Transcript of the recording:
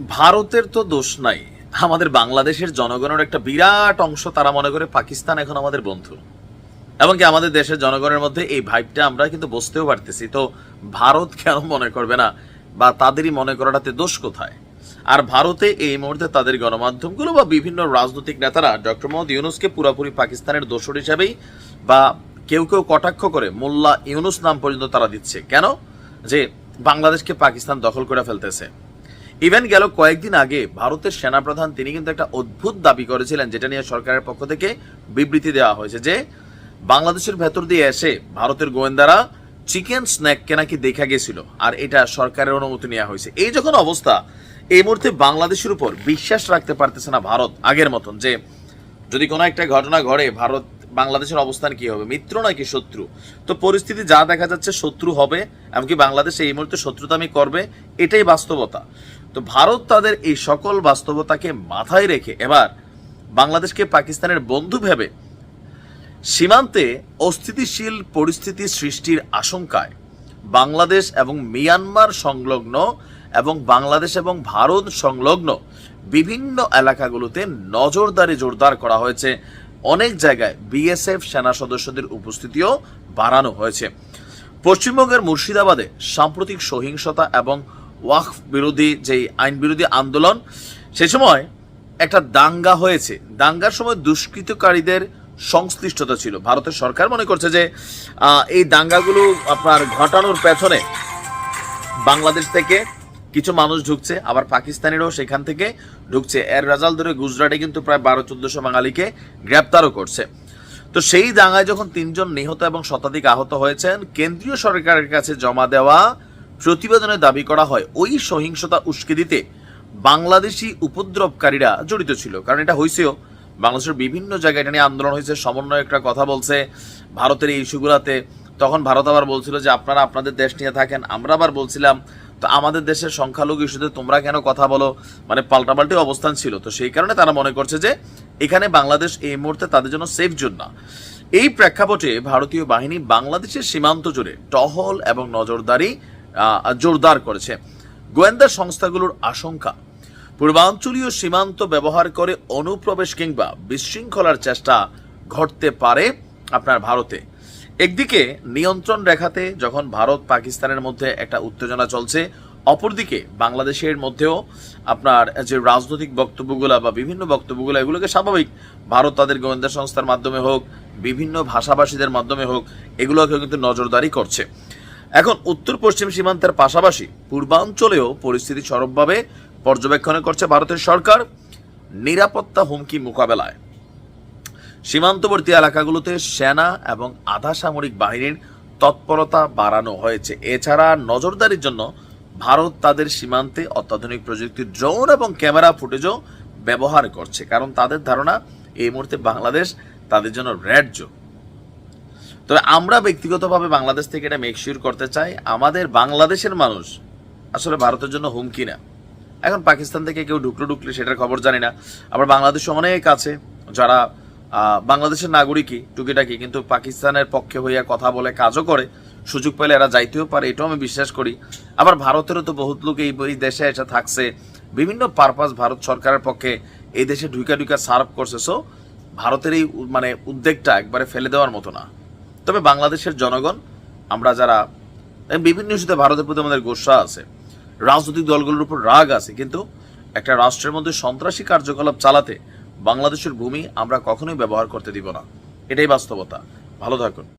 ভারতের তো দোষ নাই। আমাদের বাংলাদেশের জনগণের একটা বিরাট অংশ তারা মনে করে পাকিস্তান এখন আমাদের বন্ধু। এবং কি আমাদের দেশের জনগণের মধ্যে এই ভাইবটা আমরা কিন্তু বুঝতেও পারতেছি। তো ভারত কেন মনে করবে না? বা তাদেরই মনে করাটাতে দোষ কোথায়? আর ভারতে এই মুহূর্তে তাদের গণমাধ্যমগুলো বা বিভিন্ন রাজনৈতিক নেতারা, ডক্টর মোহাম্মদ ইউনুসকে পুরোপুরি পাকিস্তানের দোষর হিসাবেই বা কেউ কেউ কটাক্ষ করে মোল্লা ইউনুস নাম পর্যন্ত তারা দিচ্ছে। কেন? যে বাংলাদেশকে পাকিস্তান দখল করে ফেলতেছে। ইভেন গেল কয়েকদিন আগে ভারতের সেনাপ্রধান তিনি কিন্তু একটা অদ্ভুত দাবি করেছিলেন, যেটা নিয়ে সরকারের পক্ষ থেকে বিবৃতি দেওয়া হয়েছে যে, বাংলাদেশের ভেতর দিয়ে এসে ভারতের গোয়েন্দারা চিকেন স্ন্যাককে নাকি দেখা গেছিল, আর এটা সরকারের অনুমতি নেওয়া হয়েছে। এই যখন অবস্থা, এই মুহূর্তে বাংলাদেশের উপর বিশ্বাস রাখতে পারতেছে না ভারত আগের মতন যে, যদি কোনো একটা ঘটনা ঘটে, ভারত বাংলাদেশের অবস্থান কি হবে? মিত্র নাকি শত্রু? তো পরিস্থিতি যা দেখা যাচ্ছে শত্রু হবে, এমনকি বাংলাদেশ এই মুহূর্তে শত্রুতামি করবে, এটাই বাস্তবতা। তো ভারত তাদের এই সকল বাস্তবতাকে মাথায় রেখে এবার বাংলাদেশকে পাকিস্তানের বন্ধু ভেবে সীমান্তে অস্থিতিশীল পরিস্থিতি সৃষ্টির আশঙ্কায় বাংলাদেশ এবং মিয়ানমার সংলগ্ন এবং বাংলাদেশ এবং ভারত সংলগ্ন বিভিন্ন এলাকাগুলোতে নজরদারি জোরদার করা হয়েছে অনেক জায়গায় বিএসএফ সেনা সদস্যদের উপস্থিতিও বাড়ানো হয়েছে। পশ্চিমবঙ্গের মুর্শিদাবাদে সাম্প্রতিক সহিংসতা এবং ওয়াকফ বিরোধী যে আইন বিরোধী আন্দোলন, সে সময় একটা দাঙ্গা হয়েছে। দাঙ্গার সময় দুষ্কৃতকারীদের সংশ্লিষ্টতা ছিল। ভারতের সরকার মনে করছে যে এই দাঙ্গাগুলো আপনার ঘটানোর পেছনে বাংলাদেশ থেকে কিছু মানুষ ঢুকছে, আবার পাকিস্তানিরাও সেখান থেকে ঢুকছে। এর রেজাল্ট ধরে গুজরাটে কিন্তু প্রায় বারো, চোদ্দশো বাঙালিকে গ্রেপ্তারও করছে। তো সেই দাঙ্গায় যখন তিনজন নিহত এবং শতাধিক আহত হয়েছেন, কেন্দ্রীয় সরকারের কাছে জমা দেওয়া প্রতিবেদনে দাবি করা হয়, ওই সহিংসতা উস্কে দিতে বাংলাদেশি উপদ্রবকারীরা জড়িত ছিল। কারণ এটা হয়েছেও বাংলাদেশের বিভিন্ন জায়গায় এটা নিয়ে আন্দোলন হয়েছে সমন্বয়করা কথা বলছে, ভারতের এই ইস্যুগুলাতে তখন ভারত আবার বলছিল যে, আপনারা আপনাদের দেশ নিয়ে থাকেন। আমরা আবার বলছিলাম, তো আমাদের দেশের সংখ্যালঘু ইস্যুতে তোমরা কেন কথা বলো? মানে পাল্টাপাল্টি অবস্থান ছিল। তো সেই কারণে তারা মনে করছে যে, এখানে বাংলাদেশ এই মুহূর্তে তাদের জন্য সেফ জোন না। এই প্রেক্ষাপটে ভারতীয় বাহিনী বাংলাদেশের সীমান্ত জুড়ে টহল এবং নজরদারি জোরদার করেছে। গোয়েন্দা সংস্থাগুলোর আশঙ্কা, পূর্বাঞ্চলীয় সীমান্ত ব্যবহার করে অনুপ্রবেশ কিংবা বিশৃঙ্খলার চেষ্টা ঘটতে পারে আপনার ভারতে। একদিকে নিয়ন্ত্রণ রেখাতে যখন ভারত পাকিস্তানের মধ্যে একটা উত্তেজনা চলছে, অপরদিকে বাংলাদেশের মধ্যেও আপনার যে রাজনৈতিক বক্তব্যগুলো বা বিভিন্ন বক্তব্যগুলো, এগুলোকে স্বাভাবিক, ভারত তাদের গোয়েন্দা সংস্থার মাধ্যমে হোক, বিভিন্ন ভাষাভাষীদের মাধ্যমে হোক এগুলোকে কিন্তু নজরদারি করছে। এখন উত্তর পশ্চিম সীমান্তের পাশাপাশি পূর্বাঞ্চলেও পরিস্থিতি সরবভাবে পর্যবেক্ষণে করছে ভারতের সরকার। নিরাপত্তা হুমকি মোকাবেলায় সীমান্তবর্তী এলাকাগুলোতে সেনা এবং আধা সামরিক বাহিনীর তৎপরতা বাড়ানো হয়েছে। এছাড়া নজরদারির জন্য ভারত তাদের সীমান্তে অত্যাধুনিক প্রযুক্তির ড্রোন এবং ক্যামেরা ফুটেজও ব্যবহার করছে। কারণ তাদের ধারণা, এই মুহূর্তে বাংলাদেশ তাদের জন্য রেড জোন। তবে আমরা ব্যক্তিগতভাবে বাংলাদেশ থেকে এটা মেকশিওর করতে চাই, আমাদের বাংলাদেশের মানুষ আসলে ভারতের জন্য হুমকি না। এখন পাকিস্তান থেকে কেউ ঢুকলো ঢুকলে সেটার খবর জানি না। আবার বাংলাদেশে অনেক আছে যারা বাংলাদেশের নাগরিকই টুকিটাকি, কিন্তু পাকিস্তানের পক্ষে হইয়া কথা বলে কাজও করে, সুযোগ পেলে এরা যাইতেও পারে, এটাও আমি বিশ্বাস করি। আবার ভারতেরও তো বহুত লোক এই দেশে এসে থাকছে। বিভিন্ন পারপাস ভারত সরকারের পক্ষে এই দেশে ঢুকা ঢুকা সার্ভ করছে। সো ভারতের এই মানে উদ্যোগটা একবারে ফেলে দেওয়ার মতো না। তবে বাংলাদেশের জনগণ, আমরা যারা বিভিন্ন ইস্যুতে ভারতের প্রতি আমাদের গোসা আছে। রাজনৈতিক দলগুলোর উপর রাগ আছে, কিন্তু একটা রাষ্ট্রের মধ্যে সন্ত্রাসী কার্যকলাপ চালাতে বাংলাদেশের ভূমি আমরা কখনোই ব্যবহার করতে দিব না। এটাই বাস্তবতা। ভালো থাকুন।